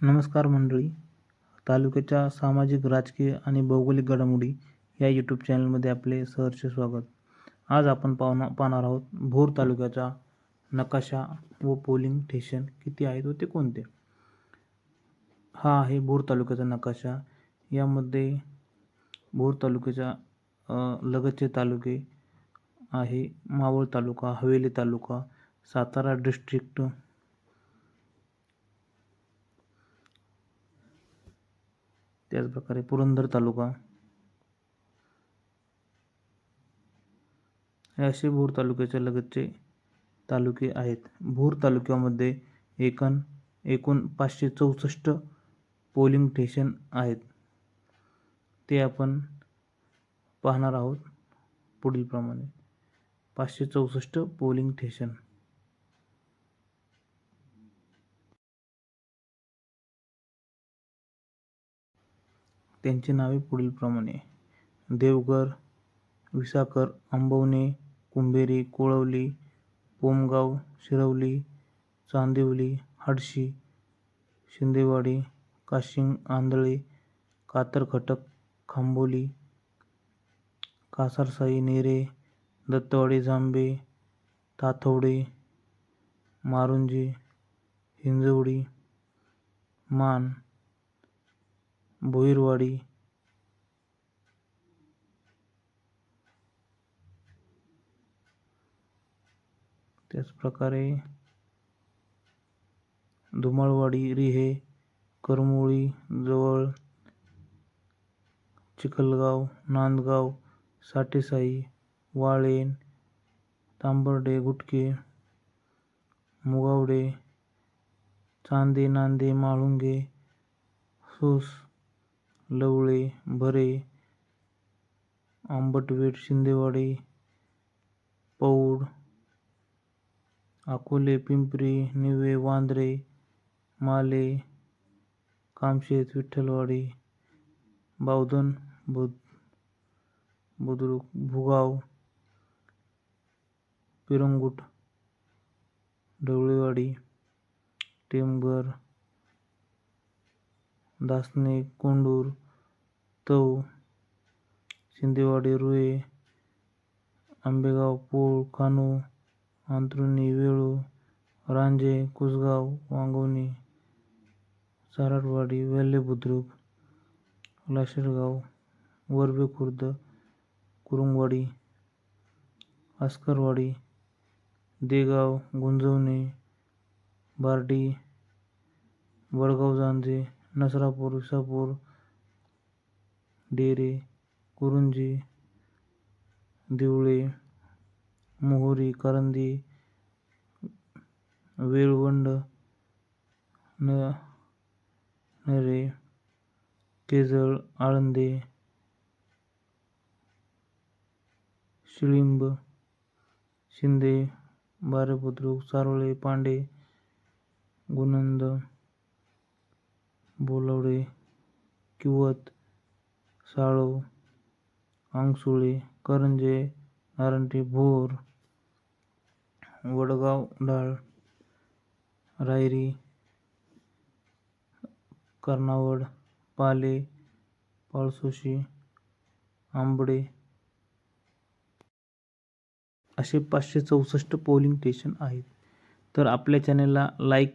नमस्कार मंडळी. तालुक्याच्या सामाजिक राजकीय आणि भौगोलिक घडामोडी या यूट्यूब चॅनलमध्ये आपले सहर्ष स्वागत. आज आपण पाहणार पाहणार आहोत भोर तालुक्याचा नकाशा व पोलिंग स्टेशन किती आहेत व ते कोणते? हा आहे भोर तालुक्याचा नकाशा. यामध्ये भोर तालुक्याच्या लगतचे तालुके आहे मावळ तालुका हवेली तालुका सातारा डिस्ट्रिक्ट त्याचप्रकारे पुरंदर तालुका. हे असे भोर तालुक्याच्या लगतचे तालुके आहेत. भोर तालुक्यामध्ये एकन एकूण पाचशे चौसष्ट पोलिंग स्टेशन आहेत. ते आपण पाहणार आहोत पुढीलप्रमाणे. पाचशे चौसष्ट पोलिंग स्टेशन. त्यांची नावे पुढीलप्रमाणे देवघर विसाकर आंबवणे कुंभेरी कोळवली पोमगाव शिरवली चांदिवली हडशी शिंदेवाडी काशिंग आंधळे कातरखटक खांबोली कासारसाई नेरे दत्तवाडी जांबे ताथवडे मारुंजी हिंजवडी मान भोईरवाडी. त्याचप्रकारे धुमाळवाडी रिहे करमोळी जवळ चिखलगाव नांदगाव साठेसाई वाळेन तांबर्डे गुटके मुगावडे चांदे नांदे माळुंगे सूस लवळे भरे आंबटवेट शिंदेवाडी पौड अकोले पिंपरी निवे वांद्रे माले कामशेत विठ्ठलवाडी बावधन बुद बुद्रुक भुगाव पिरंगुट ढवळेवाडी टेमघर दासने कोंडूर तव शिंदेवाडी रुळे आंबेगाव पोळ कानू अंतरुणी वेळू रांजे कुसगाव वांगवणी सारटवाडी वेल्हे बुद्रुक लाशेरगाव वरबे खुर्द कुरुंगवाडी आस्करवाडी देगाव गुंजवणे बार्डी वडगाव जांजे नसरापूर विसापूर डेरे कुरुंजी दिवळे मोहरी करंदी वेळवंड न नरे केजळ आळंदे शिळिंब शिंदे बारेबुद्रुक सारोळे पांडे गुणंद बोलावडे किवत साळव आंगसुळे करंजे नारंटी भोर वडगाव डाळ रायरी कर्नावड पाले पाळसोशी आंबडे असे पाचशे चौसष्ट पोलिंग स्टेशन आहेत. तर आपल्या चॅनलला लाईक